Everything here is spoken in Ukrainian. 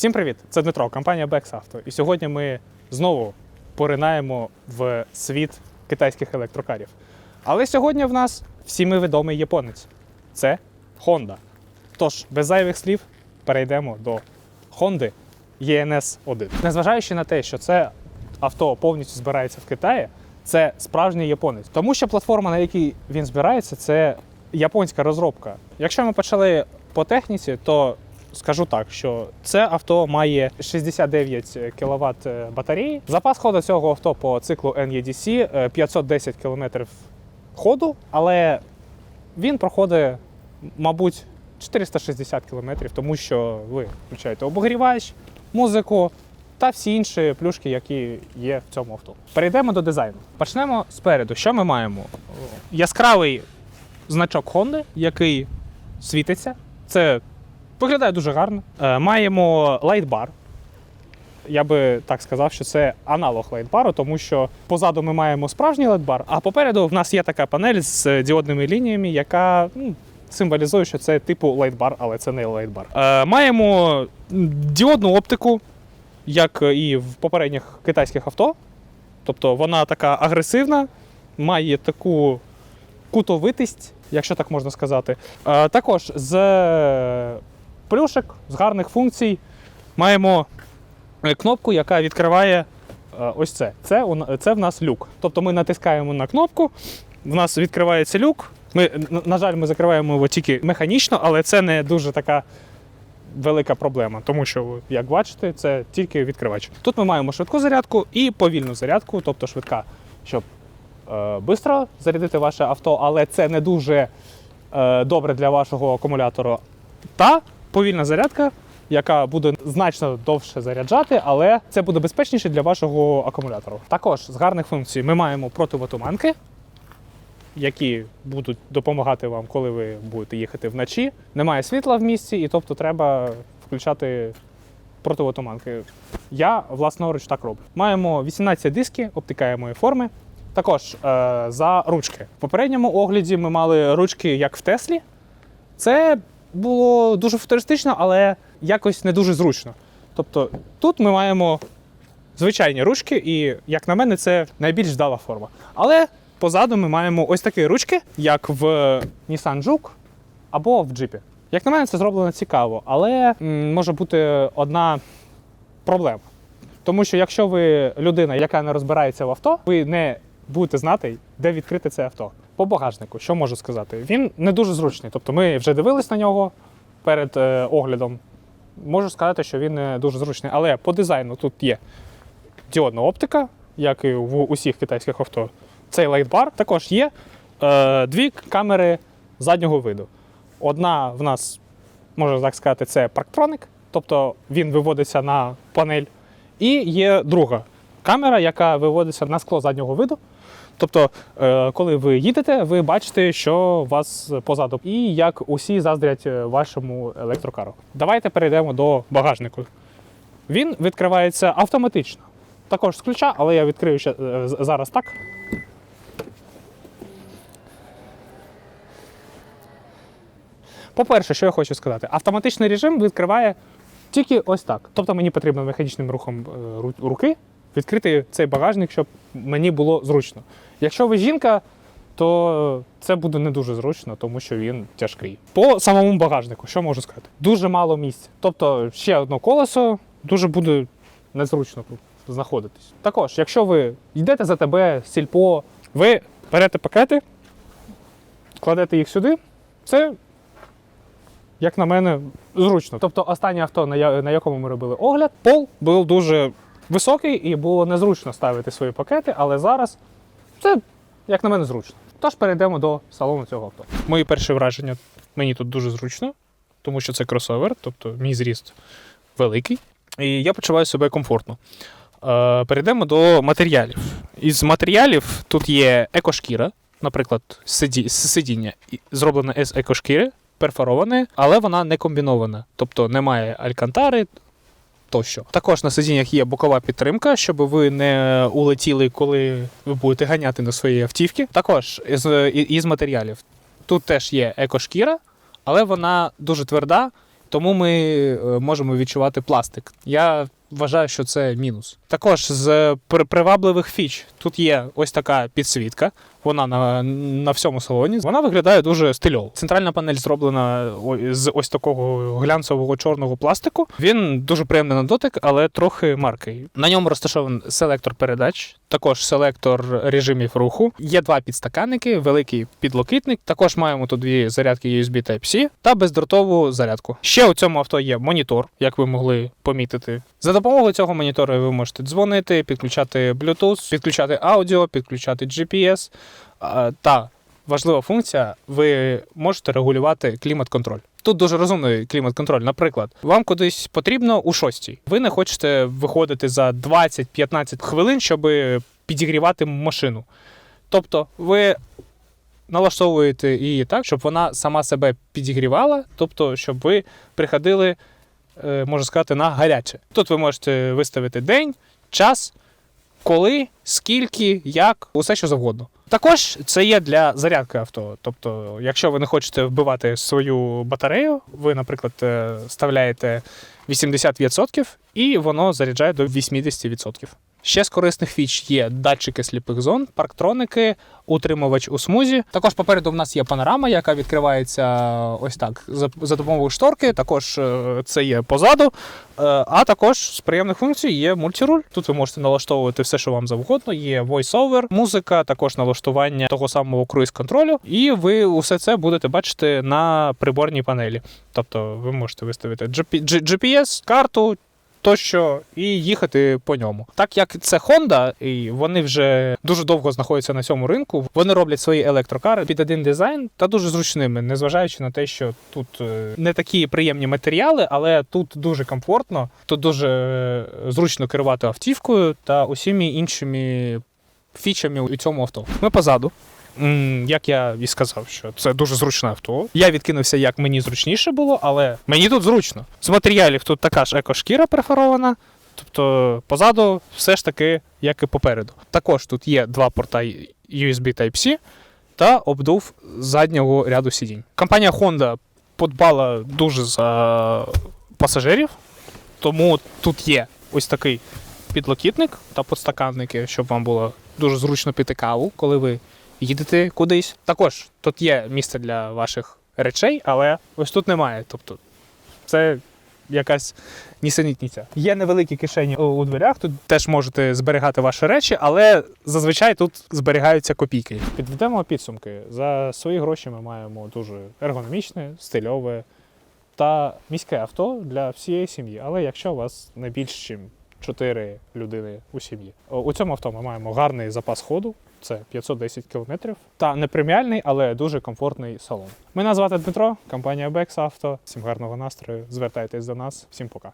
Всім привіт! Це Дмитро, компанія Bex. І сьогодні ми знову поринаємо в світ китайських електрокарів. Але сьогодні в нас всіми відомий японець це Honda. Тож, без зайвих слів, перейдемо до Honda ENS 1. Незважаючи на те, що це авто повністю збирається в Китаї, це справжній японець. Тому що платформа, на якій він збирається, це японська розробка. Якщо ми почали по техніці, то скажу так, що це авто має 69 кВт батареї. Запас ходу цього авто по циклу NEDC е, 510 км ходу, але він проходить, мабуть, 460 км, тому що ви включаєте обогрівач, музику та всі інші плюшки, які є в цьому авто. Перейдемо до дизайну. Почнемо спереду. Що ми маємо? Яскравий значок Honda, який світиться. Це виглядає дуже гарно. Е, Маємо лайтбар. Я би так сказав, що це аналог лайтбару, тому що позаду ми маємо справжній лайтбар, а попереду в нас є така панель з діодними лініями, яка ну, символізує, що це типу лайтбар, але це не лайтбар. Е, маємо діодну оптику, як і в попередніх китайських авто. Тобто вона така агресивна, має таку кутовитість, якщо так можна сказати. Е, також з плюшек, з гарних функцій маємо е, кнопку, яка відкриває е, ось це. Це, це в нас люк. Тобто ми натискаємо на кнопку, в нас відкривається люк. Ми, на- жаль, ми закриваємо його тільки механічно, але це не дуже така велика проблема, тому що, як бачите, це тільки відкривач. Тут ми маємо швидку зарядку і повільну зарядку, тобто швидка, щоб е, зарядити ваше авто, але це не дуже е, добре для вашого акумулятора. Та повільна зарядка, яка буде значно довше заряджати, але це буде безпечніше для вашого акумулятора. Також з гарних функцій ми маємо противотуманки, які будуть допомагати вам, коли ви будете їхати вночі. Немає світла в місті, і тобто треба включати противотуманки. Я власноруч так роблю. Маємо 18 диски обтикаємої форми. Також е, за ручки. В попередньому огляді ми мали ручки, як в Теслі. Це було дуже футуристично, але якось не дуже зручно. Тобто тут ми маємо звичайні ручки, і, як на мене, це найбільш вдала форма. Але позаду ми маємо ось такі ручки, як в Nissan Juke або в джипі. Як на мене, це зроблено цікаво, але може бути одна проблема. Тому що якщо ви людина, яка не розбирається в авто, ви не будете знати, де відкрити це авто. По багажнику, що можу сказати? Він не дуже зручний. Тобто ми вже дивились на нього перед е, оглядом. Можу сказати, що він не дуже зручний. Але по дизайну тут є діодна оптика, як і в усіх китайських авто. Цей лайтбар також є е, дві камери заднього виду. Одна в нас, можна так сказати, це парктроник, тобто він виводиться на панель. І є друга камера, яка виводиться на скло заднього виду. Тобто, е, коли ви їдете, ви бачите, що вас позаду, і як усі заздрять е, вашому електрокару. Давайте перейдемо до багажнику. Він відкривається автоматично. Також з ключа, але я відкрию ще, е, зараз так. По-перше, що я хочу сказати, автоматичний режим відкриває тільки ось так. Тобто мені потрібно механічним рухом руки відкрити цей багажник, щоб мені було зручно. Якщо ви жінка, то це буде не дуже зручно, тому що він тяжкий. По самому багажнику, що можу сказати? Дуже мало місця. Тобто ще одне колесо дуже буде незручно тут знаходитись. Також, якщо ви йдете за тебе, сільпо, ви берете пакети, кладете їх сюди, це як на мене, зручно. Тобто, останнє авто, на, якому ми робили огляд, пол був дуже високий і було незручно ставити свої пакети, але зараз це, як на мене, зручно. Тож перейдемо до салону цього авто. Мої перші враження мені тут дуже зручно, тому що це кросовер, тобто мій зріст великий, і я почуваю себе комфортно. Е, перейдемо до матеріалів. Із матеріалів тут є екошкіра, наприклад, сиді, сидіння зроблене з екошкіри, перфороване, але вона не комбінована, тобто немає алькантари. Тощо. Також на сидіннях є бокова підтримка, щоб ви не улетіли, коли ви будете ганяти на своїй автівці. Також із, із матеріалів. Тут теж є екошкіра, але вона дуже тверда тому ми е, можемо відчувати пластик. Я вважаю, що це мінус. Також з привабливих фіч тут є ось така підсвітка. Вона на, на всьому салоні. Вона виглядає дуже стильово. Центральна панель зроблена з ось такого глянцевого чорного пластику. Він дуже приємний на дотик, але трохи маркий. На ньому розташований селектор передач, також селектор режимів руху. Є два підстаканники, великий підлокітник. Також маємо тут дві зарядки USB Type-C та бездротову зарядку. Ще у цьому авто є монітор, як ви могли помітити. За допомогою цього монітора ви можете дзвонити, підключати Bluetooth, підключати аудіо, підключати GPS. Та важлива функція, ви можете регулювати клімат-контроль. Тут дуже розумний клімат-контроль. Наприклад, вам кудись потрібно у шостій. Ви не хочете виходити за 20-15 хвилин, щоб підігрівати машину. Тобто, ви налаштовуєте її так, щоб вона сама себе підігрівала, тобто, щоб ви приходили, е, можна сказати, на гаряче. Тут ви можете виставити день, час, коли, скільки, як, усе що завгодно. Також це є для зарядки авто. Тобто, якщо ви не хочете вбивати свою батарею, ви, наприклад, ставляєте вставляєте 80% і воно заряджає до 80%. Ще з корисних фіч є датчики сліпих зон, парктроники, утримувач у смузі. Також попереду в нас є панорама, яка відкривається ось так за, допомогою шторки. Також е, це є позаду. Е, А також з приємних функцій є мультируль. Тут ви можете налаштовувати все, що вам завгодно. Є voice-over, музика, також налаштування того самого круїз-контролю. І ви усе це будете бачити на приборній панелі. Тобто ви можете виставити GPS, карту. Тощо і їхати по ньому. Так як це Honda, і вони вже дуже довго знаходяться на цьому ринку, вони роблять свої електрокари під один дизайн та дуже зручними, незважаючи на те, що тут е, не такі приємні матеріали, але тут дуже комфортно, тут дуже е, зручно керувати автівкою та усіми іншими фічами у цьому авто. Ми позаду. Як я і сказав, що це дуже зручне авто. Я відкинувся, як мені зручніше було, але мені тут зручно. З матеріалів тут така ж екошкіра перфорована, тобто позаду все ж таки, як і попереду. Також тут є два порта USB Type-C та обдув заднього ряду сидінь. Компанія Honda подбала дуже за пасажирів, тому тут є ось такий підлокітник та подстаканники, щоб вам було дуже зручно піти каву, коли ви їдете кудись. Також тут є місце для ваших речей, але ось тут немає. Тобто це якась нісенітниця. Є невеликі кишені у, дверях, тут теж можете зберігати ваші речі, але зазвичай тут зберігаються копійки. Підведемо підсумки. За свої гроші ми маємо дуже ергономічне, стильове та міське авто для всієї сім'ї. Але якщо у вас не більш ніж 4 людини у сім'ї. У цьому авто ми маємо гарний запас ходу, це 510 км, та не преміальний, але дуже комфортний салон. Мене звати Дмитро, компанія Bex Auto. Всім гарного настрою. Звертайтесь до нас. Всім пока.